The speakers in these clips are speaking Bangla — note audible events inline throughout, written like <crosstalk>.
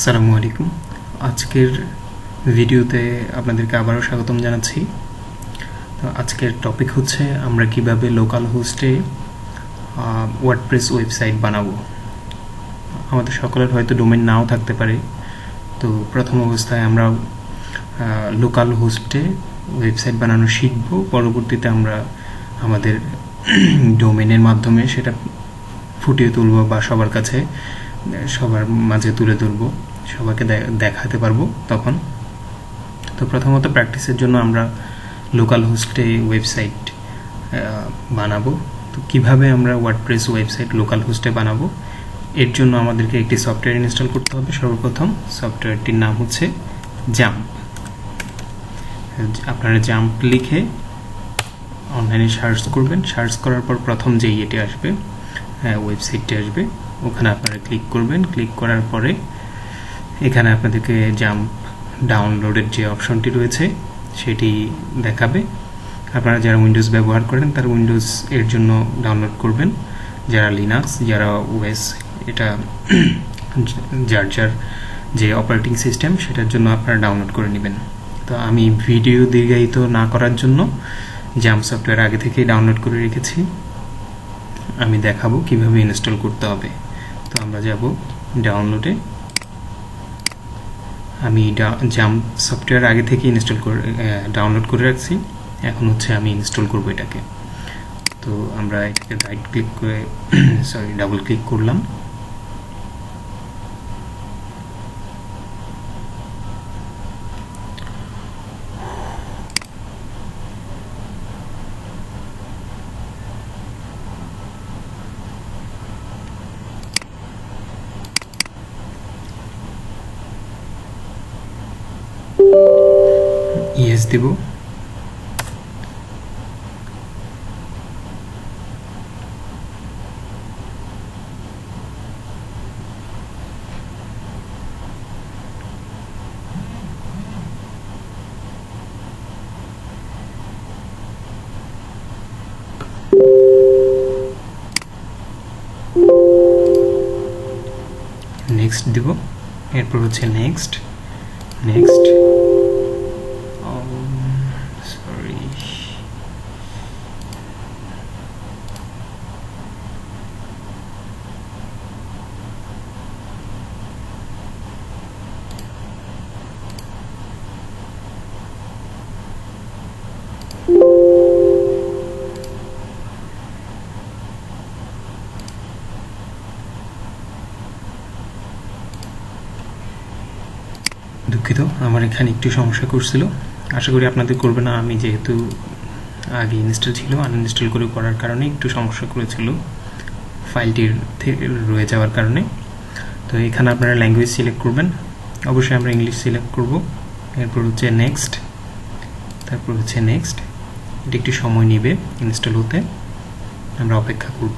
আসসালামু আলাইকুম। আজকের ভিডিওতে আপনাদেরকে আবারও স্বাগতম জানাচ্ছি। তো আজকের টপিক হচ্ছে আমরা কীভাবে লোকাল হোস্টে ওয়ার্ডপ্রেস ওয়েবসাইট বানাবো। আমাদের সকলের হয়তো ডোমেন নাও থাকতে পারে। তো প্রথম অবস্থায় আমরা লোকাল হোস্টে ওয়েবসাইট বানানো শিখব। পরবর্তীতে আমরা আমাদের ডোমেনের মাধ্যমে সেটা ফুটিয়ে তুলব বা সবার কাছে, সবার মাঝে তুলে ধরবো। সবাইকে দেখাতে পারব তখন। তো প্রথমত প্র্যাকটিসের জন্য আমরা লোকাল হোস্টে ওয়েবসাইট বানাবো। তো কীভাবে আমরা ওয়ার্ডপ্রেস ওয়েবসাইট লোকাল হোস্টে বানাবো? এর জন্য আমাদেরকে একটি সফটওয়্যার ইনস্টল করতে হবে সর্বপ্রথম। সফটওয়্যারটির নাম হচ্ছে জাম্প আপনারা জাম্প লিখে অনলাইনে সার্চ করবেন। সার্চ করার পর প্রথম যেই এটি আসবে ওয়েবসাইটটি আসবে, ওখানে আপনারা ক্লিক করবেন। ক্লিক করার পরে এখানে আপনাদেরকে জাম্প ডাউনলোডের যে অপশনটি রয়েছে, সেটি দেখাবে। আপনারা যারা উইন্ডোজ ব্যবহার করেন, তারা উইন্ডোজ এর জন্য ডাউনলোড করবেন। যারা লিনাক্স যারা ওয়েস এটা <clears throat> যার যার যে অপারেটিং সিস্টেম সেটার জন্য আপনারা ডাউনলোড করে নেবেন। তো আমি ভিডিও দীর্ঘায়িত না করার জন্য জাম্প সফটওয়্যার আগে থেকেই ডাউনলোড করে রেখেছি। আমি দেখাবো কীভাবে ইনস্টল করতে হবে। তো আমরা যাব ডাউনলোডে আমি জাম্প সফটওয়্যার আগে থেকে ইনস্টল করে ডাউনলোড করে রাখছি। এখন হচ্ছে আমি ইনস্টল করব এটাকে। তো আমরা এটাকে রাইট ক্লিক করে সরি ডাবল ক্লিক করলাম। ইয়েস দেব নেক্সট দেব এরপর হচ্ছে নেক্সট নেক্সট আমার এখানে একটু সমস্যা করছিল। আশা করি আপনাদের করবে না, আমি যেহেতু আগে ইনস্টল ছিল আনইনস্টল করে করার কারণে একটু সমস্যা করেছিল ফাইলটির রয়ে যাওয়ার কারণে। তো এখানে আপনারা ল্যাঙ্গুয়েজ সিলেক্ট করবেন। অবশ্যই আমরা ইংলিশ সিলেক্ট করব। এরপর হচ্ছে নেক্সট তারপর হচ্ছে নেক্সট এটি একটু সময় নেবে ইনস্টল হতে। আমরা অপেক্ষা করব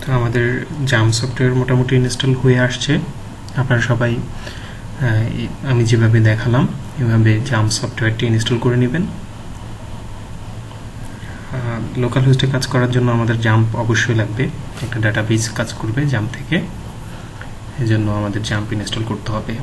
তো আমাদের জাম সফটওয়্যার মোটামুটি ইনস্টল হয়ে আসছে। আপনারা সবাই আমি যেভাবে দেখালাম, এভাবে জাম সফটওয়্যারটি ইনস্টল করে নেবেন। লোকাল হোস্টে কাজ করার জন্য আমাদের জাম্প অবশ্যই লাগবে। একটা ডাটাবেস কাজ করবে জাম্প থেকে। এজন্য আমাদের জাম্প ইনস্টল করতে হবে।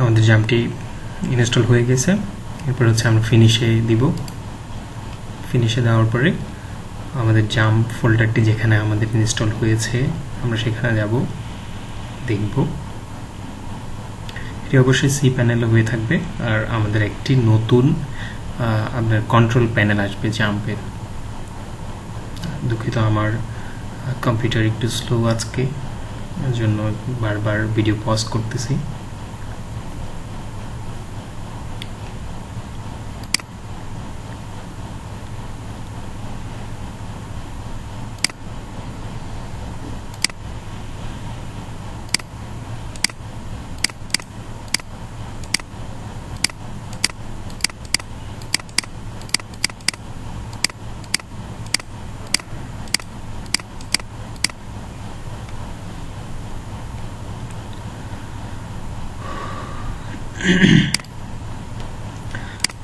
আমাদের জামটি ইনস্টল হয়ে গেছে। এরপর হচ্ছে আমরা ফিনিশে দিব। ফিনিশে দেওয়ার পরে আমাদের জাম ফোল্ডারটি যেখানে আমাদের ইনস্টল হয়েছে, আমরা সেখানে যাব, দেখব। এটি অবশ্যই সি প্যানেলে হয়ে থাকবে। আর আমাদের একটি নতুন আপনার কন্ট্রোল প্যানেল আসবে জাম্পের দুঃখিত, আমার কম্পিউটার একটু স্লো আজকে। জন্য বারবার ভিডিও পজ করতেছি।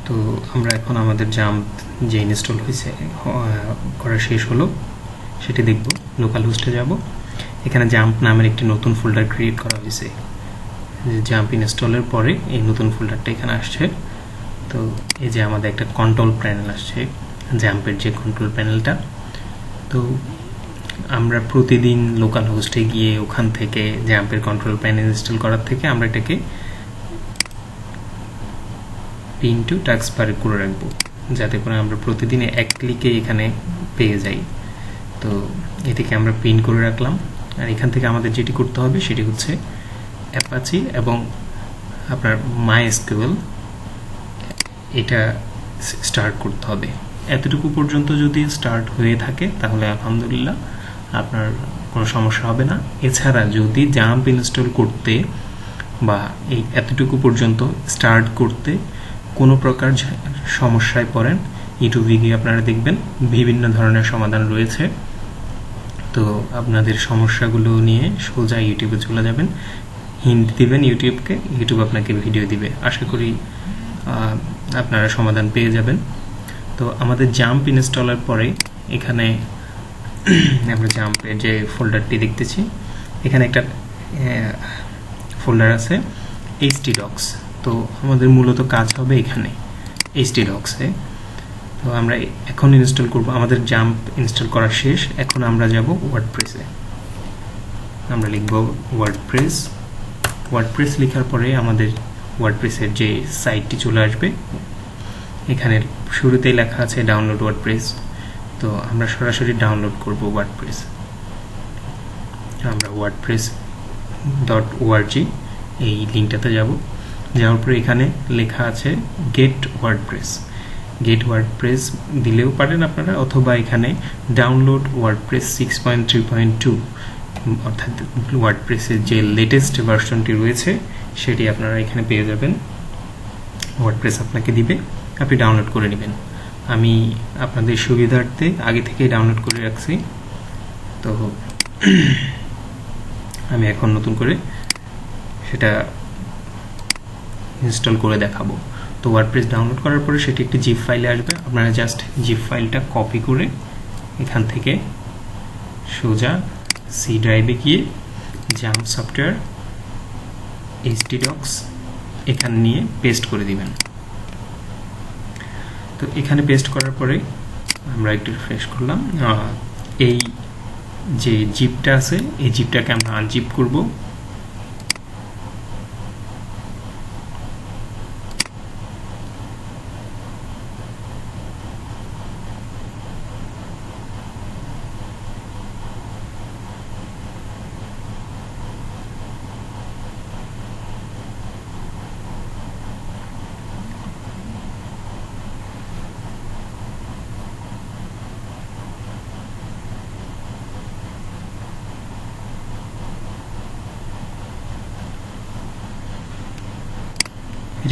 তো আমরা এখন আমাদের জাম্প যে ইনস্টল হয়েছে করা শেষ হলো। সেটি দেখব লোকাল হোস্টে যাব। এখানে জাম্প নামের একটি নতুন ফোল্ডার ক্রিয়েট করা হয়েছে। জাম্প ইনস্টলের পরে এই নতুন ফোল্ডারটা এখানে আসছে। তো এই যে আমাদের একটা কন্ট্রোল প্যানেল আসছে জাম্পের যে কন্ট্রোল প্যানেলটা তো আমরা প্রতিদিন লোকাল হোস্টে গিয়ে ওখান থেকে জাম্পের কন্ট্রোল প্যানেল ইনস্টল করার থেকে আমরা এটাকে পিন টু টাক্স বার করে রাখব, যাতে করে আমরা প্রতিদিন এক ক্লিকে এখানে পেয়ে যাই। তো এটিকে আমরা পিন করে রাখলাম, আর এখান থেকে আমাদের যেটি করতে হবে সেটি হচ্ছে অ্যাপাচি এবং আপনার মাই এসকিউএল এটা স্টার্ট করতে হবে। এতটুকু পর্যন্ত যদি স্টার্ট হয়ে থাকে, তাহলে আলহামদুলিল্লাহ আপনার কোনো সমস্যা হবে না। এছাড়া যদি জাম্প ইনস্টল করতে বা এই এতটুকু পর্যন্ত স্টার্ট করতে কোনো প্রকার সমস্যায় পড়েন ইউটিউবে গিয়ে আপনারা দেখবেন বিভিন্ন ধরনের সমাধান রয়েছে। তো আপনাদের সমস্যাগুলো নিয়ে সোজা ইউটিউবে চলে যাবেন। হিন্ট দিবেন ইউটিউবকে, ইউটিউব আপনাকে ভিডিও দিবে। আশা করি আপনারা সমাধান পেয়ে যাবেন। তো আমাদের জাম্প ইনস্টলের পরে এখানে <clears throat> আমরা জাম্পের যে ফোল্ডারটি দেখতেছি, এখানে একটা ফোল্ডার আছে এইচটি ডক্স তো আমাদের মূলত কাজ হবে এখানে এইচটি ডক্সে তো আমরা এখন ইনস্টল করব, আমাদের জাম্প ইনস্টল করা শেষ। এখন আমরা যাব ওয়ার্ডপ্রেসে আমরা লিখব ওয়ার্ডপ্রেস ওয়ার্ডপ্রেস লেখার পরে আমাদের ওয়ার্ডপ্রেসের যে সাইটটি চলে আসবে, এখানে শুরুতেই লেখা আছে ডাউনলোড ওয়ার্ডপ্রেস তো আমরা সরাসরি ডাউনলোড করব ওয়ার্ডপ্রেস আমরা ওয়ার্ডপ্রেস ডট ওআরজি এই লিঙ্কটাতে যাব। যাওয়ার পরে এখানে লেখা আছে গেট ওয়ার্ডপ্রেস গেট ওয়ার্ডপ্রেস দিলেও পারেন আপনারা, অথবা এখানে download WordPress six point three point two অর্থাৎ ওয়ার্ডপ্রেসের যে লেটেস্ট ভার্সনটি রয়েছে, সেটি আপনারা এখানে পেয়ে যাবেন। ওয়ার্ডপ্রেস আপনাকে দিবে, আপনি ডাউনলোড করে নেবেন। আমি আপনাদের সুবিধার্থে আগে থেকেই ডাউনলোড করে রাখছি। তো, <clears throat> আমি এখন নতুন করে সেটা ইনস্টল করে দেখাবো। তো ওয়ার্ডপ্রেস ডাউনলোড করার পরে সেটি একটি জিপ ফাইলে আসবে। আপনারা জাস্ট জিপ ফাইলটা কপি করে এখান থেকে সোজা সি ড্রাইভে গিয়ে জাম্প সফটওয়্যার এইচটি ডক্স এখানে নিয়ে পেস্ট করে দিবেন। তো এখানে পেস্ট করার পরে আমরা একটু রিফ্রেশ করলাম। এই যে জিপটা আছে, এই জিপটাকে আমরা আনজিপ করব।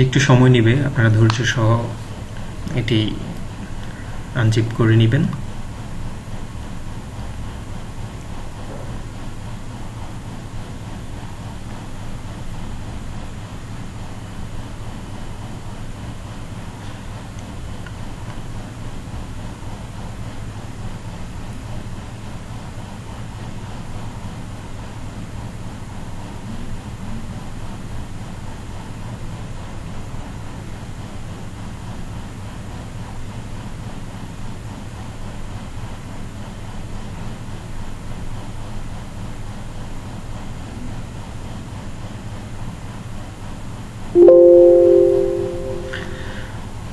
একটু সময় নেবে আপনারা ধৈর্য সহ এটি আনজিপ করে নেবেন।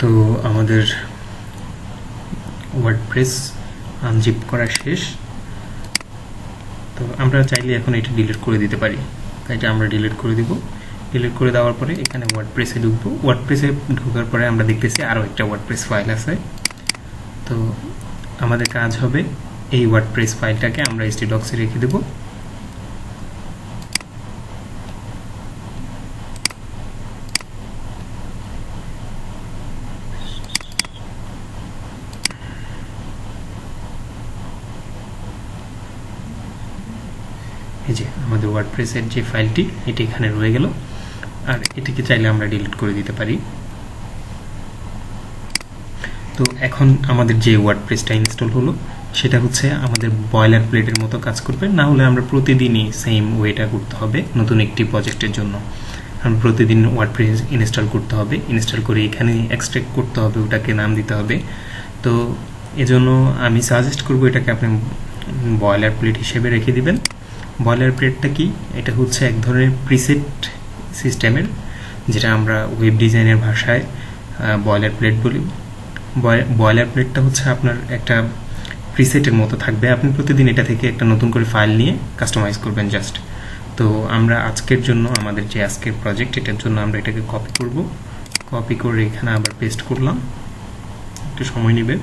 তো আমাদের ওয়ার্ডপ্রেস আনজিপ করা শেষ। তো আমরা চাইলে এখন এটা ডিলিট করে দিতে পারি। এটা আমরা ডিলিট করে দিব। ডিলিট করে দেওয়ার পরে এখানে ওয়ার্ডপ্রেসে ঢুকবো। ওয়ার্ডপ্রেসে ঢোকার পরে আমরা দেখতেছি আরও একটা ওয়ার্ডপ্রেস ফাইল আছে। তো আমাদের কাজ হবে এই ওয়ার্ডপ্রেস ফাইলটাকে আমরা এসটি ডক্সে রেখে দেবো। এই যে আমাদের ওয়ার্ডপ্রেসের যে ফাইলটি, এটি এখানে রয়ে গেল। আর এটিকে চাইলে আমরা ডিলিট করে দিতে পারি। তো এখন আমাদের যে ওয়ার্ডপ্রেসটা ইনস্টল হলো, সেটা হচ্ছে আমাদের বয়লার প্লেটের মতো কাজ করবে। না হলে আমরা প্রতিদিনই সেম ওয়েটা করতে হবে নতুন একটি প্রজেক্টের জন্য। আমরা প্রতিদিন ওয়ার্ডপ্রেস ইনস্টল করতে হবে। ইনস্টল করে এখানে এক্সট্রাক্ট করতে হবে, ওটাকে নাম দিতে হবে। তো এজন্য আমি সাজেস্ট করব এটাকে আপনি বয়লার প্লেট হিসেবে রেখে দিবেন। বয়লার প্লেটটা কি? এটা হচ্ছে এক ধরনের প্রিসেট সিস্টেমের, যেটা আমরা ওয়েব ডিজাইনের ভাষায় বয়লার প্লেট বলি। বয়লার প্লেটটা হচ্ছে আপনার একটা প্রিসেটের মতো থাকবে। আপনি প্রতিদিন এটা থেকে একটা নতুন করে ফাইল নিয়ে কাস্টমাইজ করবেন জাস্ট তো আমরা আজকের জন্য, আমাদের যে আজকের প্রজেক্ট এটার জন্য আমরা এটাকে কপি করব। কপি করে এখানে আবার পেস্ট করলাম। একটু সময় নেবে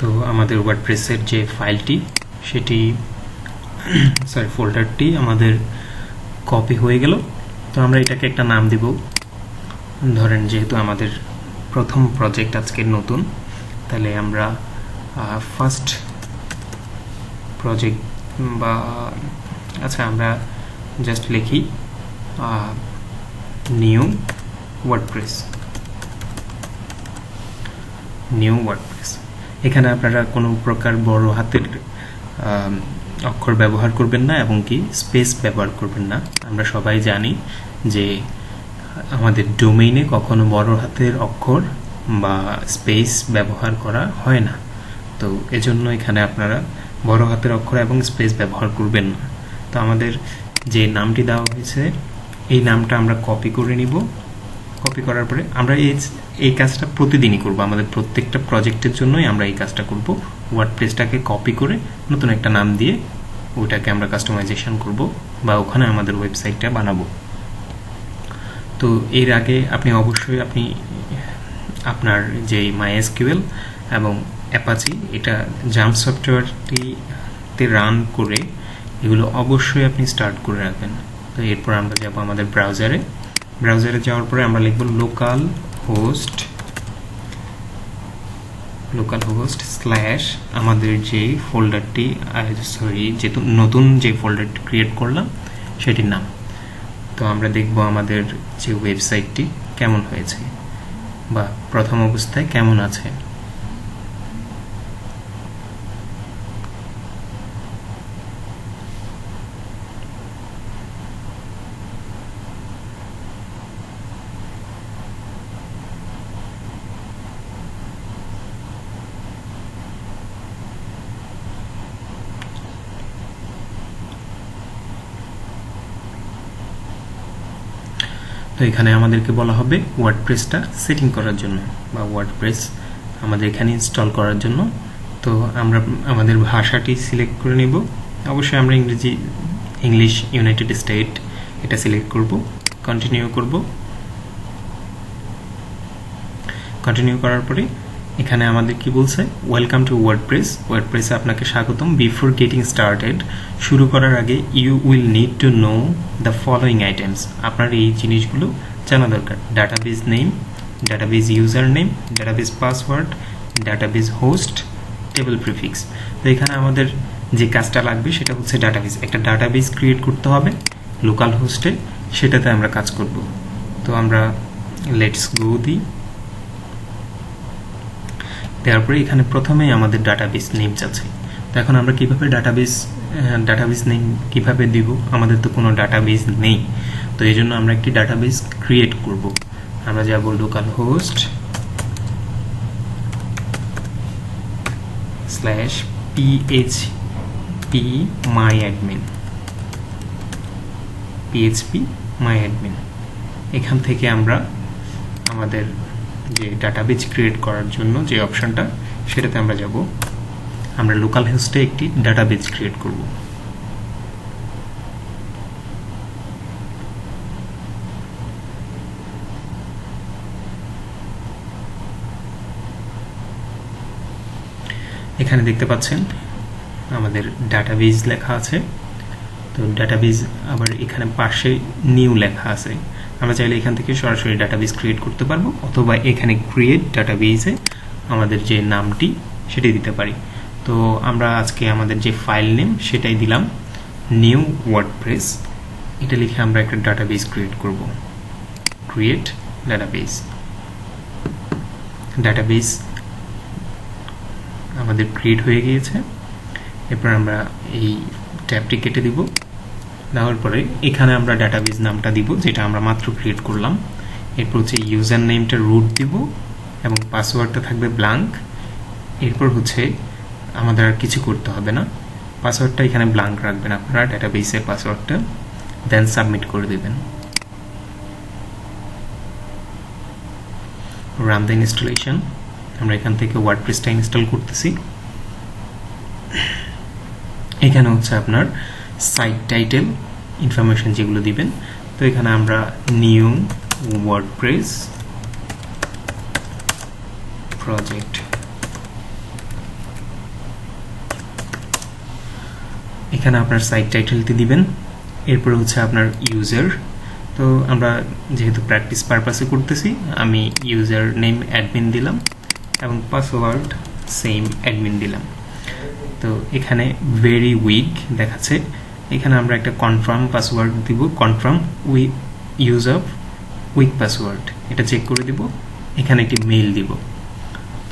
তো আমাদের ওয়ার্ডপ্রেসের যে ফাইলটি, সেটি <clears throat> সরি ফোল্ডারটি আমাদের কপি হয়ে গেল। তো আমরা এটাকে একটা নাম দিব। ধরেন যেহেতু আমাদের প্রথম প্রজেক্ট আজকের নতুন, তাহলে আমরা ফার্স্ট প্রজেক্ট বা আচ্ছা আমরা জাস্ট লিখি নিউ ওয়ার্ডপ্রেস নিউ ওয়ার্ডপ্রেস এখানে আপনারা কোনো প্রকার বড় হাতের অক্ষর ব্যবহার করবেন না এবং কি স্পেস ব্যবহার করবেন না। আমরা সবাই জানি যে আমাদের ডোমেইনে কখনো বড় হাতের অক্ষর বা স্পেস ব্যবহার করা হয় না। তো এজন্য এখানে আপনারা বড় হাতের অক্ষর এবং স্পেস ব্যবহার করবেন না। তো আমাদের যে নামটি দেওয়া হয়েছে, এই নামটা আমরা কপি করে নিব। কপি করার পরে আমরা এই এই কাজটা প্রতিদিনই করব। আমাদের প্রত্যেকটা প্রজেক্টের জন্যই আমরা এই কাজটা করব। ওয়ার্ড প্রেসটাকে কপি করে নতুন একটা নাম দিয়ে ওইটাকে আমরা কাস্টমাইজেশন করব বা ওখানে আমাদের ওয়েবসাইটটা বানাবো। তো এর আগে আপনি অবশ্যই আপনি আপনার যে মাইএসকিউএল এবং অ্যাপাচি এটা জাম্প সফটওয়্যারটিতে রান করে এগুলো অবশ্যই আপনি স্টার্ট করে রাখবেন। তো এরপর আমরা যাব আমাদের ব্রাউজারে ব্রাউজারে যাওয়ার পরে আমরা লিখব local host local host slash আমাদের যে ফোল্ডারটি সরি যেহেতু নতুন যে ফোল্ডারটি ক্রিয়েট করলাম, সেটির নাম। তো আমরা দেখব আমাদের যে ওয়েবসাইটটি কেমন হয়েছে বা প্রথম অবস্থায় কেমন আছে। তো এখানে আমাদেরকে বলা হবে ওয়ার্ডপ্রেসটা সেটিং করার জন্য বা ওয়ার্ডপ্রেস আমাদের এখানে ইনস্টল করার জন্য। তো আমরা আমাদের ভাষাটি সিলেক্ট করে নেব। অবশ্যই আমরা ইংরেজি ইংলিশ ইউনাইটেড স্টেট এটা সিলেক্ট করব কন্টিনিউ করব। কন্টিনিউ করার পরে এখানে আমাদের কি বলছে? ওয়েলকাম টু ওয়ার্ডপ্রেস ওয়ার্ডপ্রেসে আপনাকে স্বাগতম। বিফোর গেটিং স্টার্টেড শুরু করার আগে you will need to know the following items আপনার এই জিনিসগুলো জানা দরকার। Database name database user name database password database host table prefix তো এখানে আমাদের যে কাজটা লাগবে সেটা হচ্ছে ডাটাবেজ একটা ডাটাবেজ ক্রিয়েট করতে হবে লোকাল হোস্টে সেটাতে আমরা কাজ করব। তো আমরা লেটস গো দিই দেওয়ার পরে এখানে প্রথমেই আমাদের ডাটাবেস নেম চাচ্ছে। তো এখন আমরা কীভাবে ডাটাবেস ডাটাবেস নেম কীভাবে দিব? আমাদের তো কোনো ডাটাবেস নেই। তো এই জন্য আমরা একটি ডাটাবেস ক্রিয়েট করব। আমরা যাব localhost slash PHP my admin PHP my admin এখান থেকে আমরা আমাদের যে ডাটাবেজ ক্রিয়েট করার জন্য যে অপশনটা সেটাতে আমরা যাব। আমরা লোকাল হোস্টে একটি ডাটাবেজ ক্রিয়েট করব। এখানে দেখতে পাচ্ছেন, আমাদের ডাটাবেজ লেখা আছে। তো ডাটাবেজ আবার এখানে পাশে নিউ লেখা আছে। আমরা চাইলে এখান থেকে সরাসরি ডাটাবেস ক্রিয়েট করতে পারব, অথবা এখানে ক্রিয়েট ডাটাবেসে আমাদের যে নামটি সেটি দিতে পারি। তো আমরা আজকে আমাদের যে ফাইল নেম সেটাই দিলাম নিউ ওয়ার্ডপ্রেস এটা লিখে আমরা একটা ডাটাবেস ক্রিয়েট করব। ক্রিয়েট ডাটাবেস ডাটাবেস আমাদের ক্রিয়েট হয়ে গিয়েছে। এরপর আমরা এই ট্যাবটি কেটে দিব। দেওয়ার পরে এখানে আমরা ডাটাবেস নামটা দিব, যেটা আমরা মাত্র ক্রিয়েট করলাম। এরপর হচ্ছে ইউজার নেমটা রুট দিব এবং পাসওয়ার্ডটা থাকবে ব্লাঙ্ক এরপর হচ্ছে আমাদের আর কিছু করতে হবে না। পাসওয়ার্ডটা এখানে ব্লাঙ্ক রাখবেন আপনারা ডাটাবেসের পাসওয়ার্ডটা দেন সাবমিট করে দেবেন। রান দ্য ইনস্টলেশন আমরা এখান থেকে ওয়ার্ডপ্রেসটা ইনস্টল করতেছি। এখানে হচ্ছে আপনার সাইট টাইটেল ইনফরমেশন যেগুলো দিবেন। তো এখানে আমরা নিউ ওয়ার্ডপ্রেস প্রজেক্ট এখানে আপনার সাইট টাইটেলটি দিবেন। এরপরে হচ্ছে আপনার ইউজার তো আমরা যেহেতু প্র্যাকটিস পারপাসে করতেছি, আমি ইউজার নেম অ্যাডমিন দিলাম এবং পাসওয়ার্ড সেম অ্যাডমিন দিলাম। তো এখানে ভেরি উইক দেখাচ্ছে। এখানে আমরা একটা কনফার্ম পাসওয়ার্ড দিব। Confirm we use of weak password এটা চেক করে দিব। এখানে একটি মেইল দিব।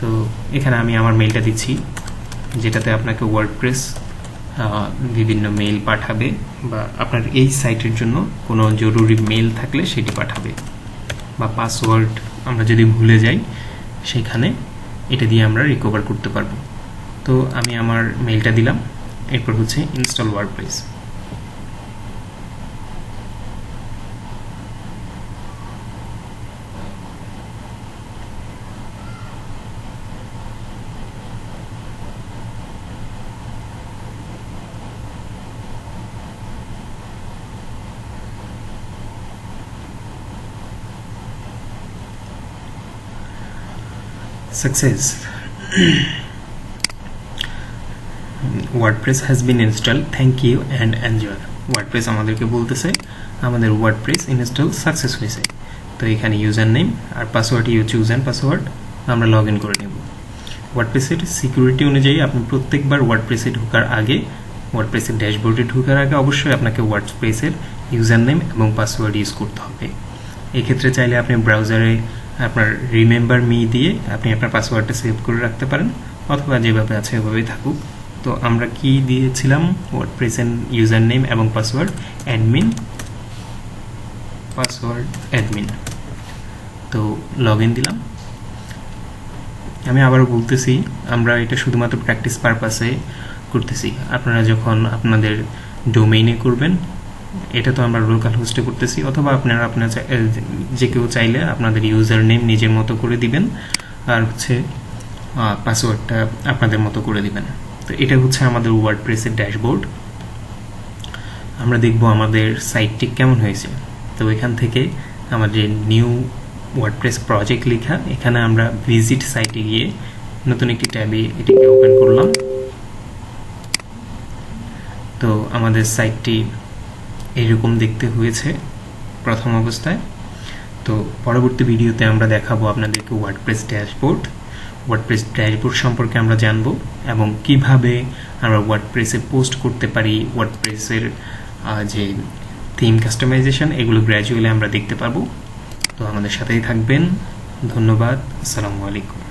তো এখানে আমি আমার মেইলটা দিচ্ছি, যেটাতে আপনাকে ওয়ার্ডপ্রেস বিভিন্ন মেইল পাঠাবে বা আপনার এই সাইটের জন্য কোনো জরুরি মেইল থাকলে সেটি পাঠাবে। বা পাসওয়ার্ড আমরা যদি ভুলে যাই, সেখানে এটা দিয়ে আমরা রিকভার করতে পারব। তো আমি আমার মেইলটা দিলাম। এরপর হচ্ছে install WordPress success. WordPress has been install thank you and enjoy WordPress আমাদেরকে বলতেছে, আমাদের ওয়ার্ডপ্রেস ইনস্টল সাকসেস হয়েছে। তো এখানে user name R password you choose and password আমরা লগ ইন করে নেব। ওয়ার্ডপ্রেসের সিকিউরিটি অনুযায়ী আপনি প্রত্যেকবার ওয়ার্ডপ্রেসে ঢোকার আগে ওয়ার্ডপ্রেসের ড্যাশবোর্ডে ঢোকার আগে অবশ্যই আপনাকে ওয়ার্ডপ্রেসের ইউজার নেম এবং পাসওয়ার্ড ইউজ করতে হবে। এক্ষেত্রে চাইলে আপনি ব্রাউজারে আপনার রিমেম্বার মি দিয়ে আপনি আপনার পাসওয়ার্ডটা সেভ করে রাখতে পারেন, অথবা যেভাবে আছে এভাবেই থাকুক। তো আমরা কি দিয়েছিলাম? ওয়ার্ডপ্রেসের ইউজার নেম এবং পাসওয়ার্ড অ্যাডমিন পাসওয়ার্ড অ্যাডমিন তো লগ দিলাম। আমি আবারও বলতেছি, আমরা এটা শুধুমাত্র প্র্যাকটিস পারপাসে করতেছি। আপনারা যখন আপনাদের ডোমেইনে করবেন এটা তো আমরা লোকাল হোস্টে করতেছি, অথবা আপনারা আপনার যে কেউ চাইলে আপনাদের ইউজার নেম নিজের মতো করে দিবেন, আর হচ্ছে পাসওয়ার্ডটা আপনাদের মতো করে দিবেন। তো এটা হচ্ছে আমাদের ওয়ার্ডপ্রেসের ড্যাশবোর্ড আমরা দেখব আমাদের সাইটটি কেমন হয়েছে। তো এখান থেকে আমাদের নিউ ওয়ার্ডপ্রেস প্রজেক্ট লেখা, এখানে আমরা ভিজিট সাইটে গিয়ে নতুন একটি ট্যাবে এটিকে ওপেন করলাম। তো আমাদের সাইটটি এইরকম দেখতে হয়েছে প্রথম অবস্থায়। তো পরবর্তী ভিডিওতে আমরা দেখাবো আপনাদেরকে ওয়ার্ডপ্রেস ড্যাশবোর্ড ওয়ার্ডপ্রেস ড্যাশবোর্ড সম্পর্কে আমরা জানব এবং কীভাবে আমরা ওয়ার্ডপ্রেসে পোস্ট করতে পারি ওয়ার্ডপ্রেসের যে থিম কাস্টমাইজেশন এগুলো গ্র্যাজুয়ালি আমরা দেখতে পারব। তো আমাদের সাথেই থাকবেন। ধন্যবাদ। আসসালামু আলাইকুম।